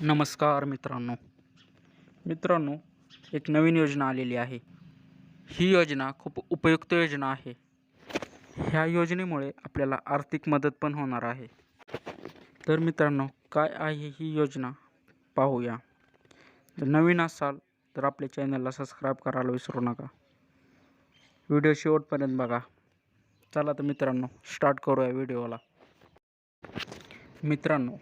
नमस्कार मित्रांनो. मित्रांनो एक नवीन योजना आलेली आहे. ही योजना खूप उपयुक्त योजना आहे. ह्या योजनेमुळे आपल्याला आर्थिक मदत पण होणार आहे. तर मित्रांनो काय आहे ही योजना? पाहूया. जर नवीन असाल तर आपल्या चॅनलला सबस्क्राईब करायला विसरू नका. व्हिडिओ शेवटपर्यंत बघा. चला तर मित्रांनो स्टार्ट करूया व्हिडिओला. मित्रांनो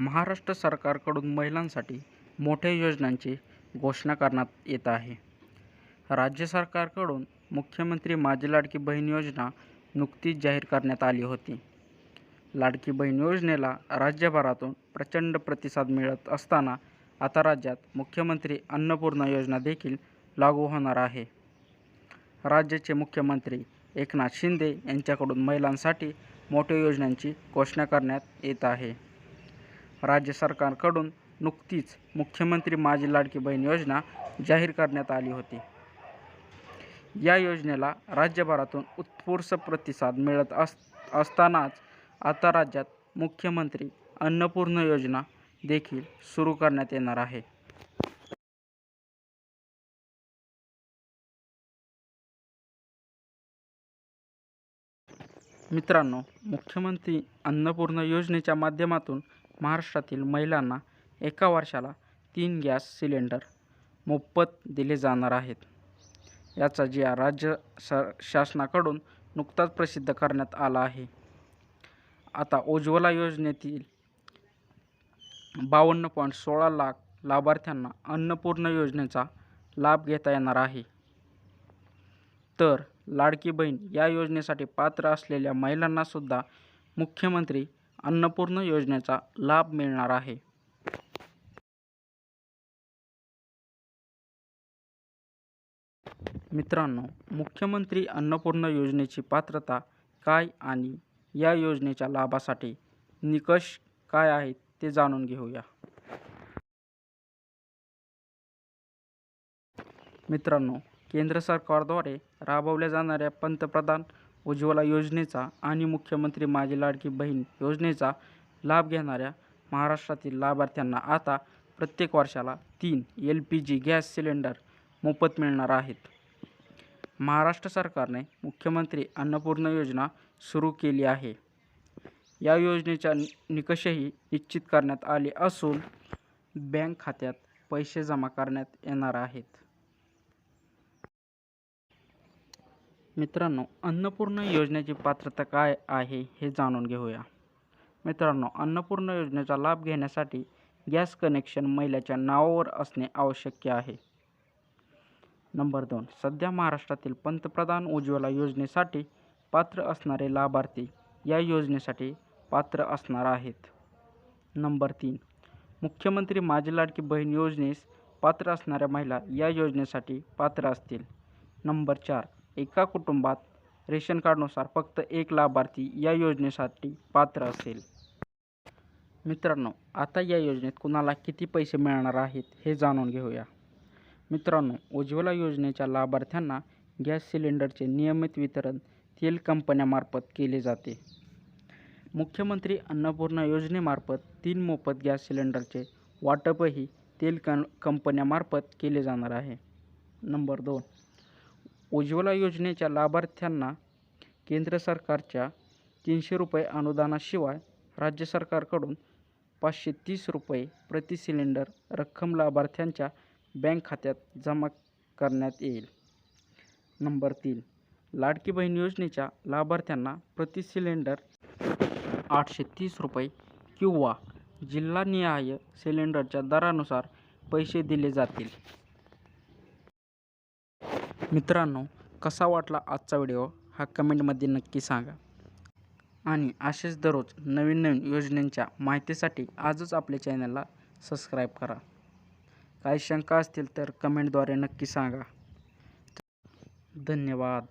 महाराष्ट्र सरकारकडून महिलांसाठी मोठ्या योजनांची घोषणा करण्यात येत आहे. राज्य सरकारकडून मुख्यमंत्री माझी लाडकी बहीण योजना नुकतीच जाहीर करण्यात आली होती. लाडकी बहीण योजनेला राज्यभरातून प्रचंड प्रतिसाद मिळत असताना आता राज्यात मुख्यमंत्री अन्नपूर्णा योजना देखील लागू होणार आहे. राज्याचे मुख्यमंत्री एकनाथ शिंदे यांच्याकडून महिलांसाठी मोठ्या योजनांची घोषणा करण्यात येत आहे. राज्य सरकारकडून नुकतीच मुख्यमंत्री माझी लाडकी बहीण योजना जाहीर करण्यात आली होती. या योजनेला राज्यभरातून उत्स्फूर्त प्रतिसाद मिळत अस असतानाच आता राज्यात मुख्यमंत्री अन्नपूर्णा योजना देखील सुरू करण्यात येणार आहे. मित्रांनो मुख्यमंत्री अन्नपूर्ण योजनेच्या माध्यमातून महाराष्ट्रातील महिलांना एका वर्षाला तीन गॅस सिलेंडर मोफत दिले जाणार आहेत. याचा जी राज्य स शासनाकडून नुकताच प्रसिद्ध करण्यात आला आहे. आता उज्ज्वला योजनेतील बावन्न पॉईंट सोळा लाख लाभार्थ्यांना अन्नपूर्ण योजनेचा लाभ घेता येणार आहे. तर लाडकी बहीण या योजनेसाठी पात्र असलेल्या महिलांनासुद्धा मुख्यमंत्री अन्नपूर्णा योजनेचा लाभ मिळणार आहे. मित्रांनो मुख्यमंत्री अन्नपूर्णा योजनेची पात्रता काय आणि या योजनेच्या लाभासाठी निकष काय आहेत ते जाणून घेऊया. मित्रांनो केंद्र सरकारद्वारे राबवल्या जाणाऱ्या पंतप्रधान उज्ज्वला योजनेचा आणि मुख्यमंत्री माझी लाडकी बहीण योजनेचा लाभ घेणाऱ्या महाराष्ट्रातील लाभार्थ्यांना आता प्रत्येक वर्षाला तीन L P G gas cylinder मोफत मिळणार आहेत. महाराष्ट्र सरकारने मुख्यमंत्री अन्नपूर्णा योजना सुरू केली आहे. या योजनेच्या नि निकषही निश्चित करण्यात आले असून बँक खात्यात पैसे जमा करण्यात येणार आहेत. मित्रांनो अन्नपूर्णा योजनेची पात्रता काय आहे हे जाणून घेऊया. मित्रांनो अन्नपूर्ण योजनेचा लाभ घेण्यासाठी गॅस कनेक्शन महिलेच्या नावावर असणे आवश्यक आहे. नंबर दोन सध्या महाराष्ट्रातील पंतप्रधान उज्ज्वला योजनेसाठी पात्र असणारे लाभार्थी या योजनेसाठी पात्र असणार आहेत. नंबर तीन मुख्यमंत्री माझी लाडकी बहीण योजनेस पात्र असणाऱ्या महिला या योजनेसाठी पात्र असतील. नंबर चार एका कुटुंबात रेशन कार्डनुसार फक्त एक लाभार्थी या योजनेसाठी पात्र असेल. मित्रांनो आता या योजनेत कुणाला किती पैसे मिळणार आहेत हे जाणून घेऊया. मित्रांनो उज्ज्वला योजनेच्या लाभार्थ्यांना गॅस सिलेंडरचे नियमित वितरण तेल कंपन्यामार्फत केले जाते. मुख्यमंत्री अन्नपूर्णा योजनेमार्फत तीन मोफत गॅस सिलेंडरचे वाटपही तेल कं कंपन्यामार्फत केले जाणार आहे. नंबर दोन उज्ज्वला योजनेच्या लाभार्थ्यांना केंद्र सरकारच्या तीनशे रुपये अनुदानाशिवाय राज्य सरकारकडून पाचशे तीस रुपये प्रति सिलेंडर रक्कम लाभार्थ्यांच्या बँक खात्यात जमा करण्यात येईल. नंबर तीन. लाडकी बहीण योजनेच्या लाभार्थ्यांना प्रति सिलेंडर आठशे तीस रुपये किंवा जिल्हानिहाय सिलेंडरच्या दरानुसार पैसे दिले जातील. मित्रांनो कसा वाटला आजचा व्हिडिओ? हा कमेंटमध्ये नक्की सांगा. आणि असेच दररोज नवीन नवीन योजनांच्या माहितीसाठी आजच आपल्या चॅनलला सबस्क्राईब करा. काही शंका असतील तर कमेंटद्वारे नक्की सांगा. धन्यवाद.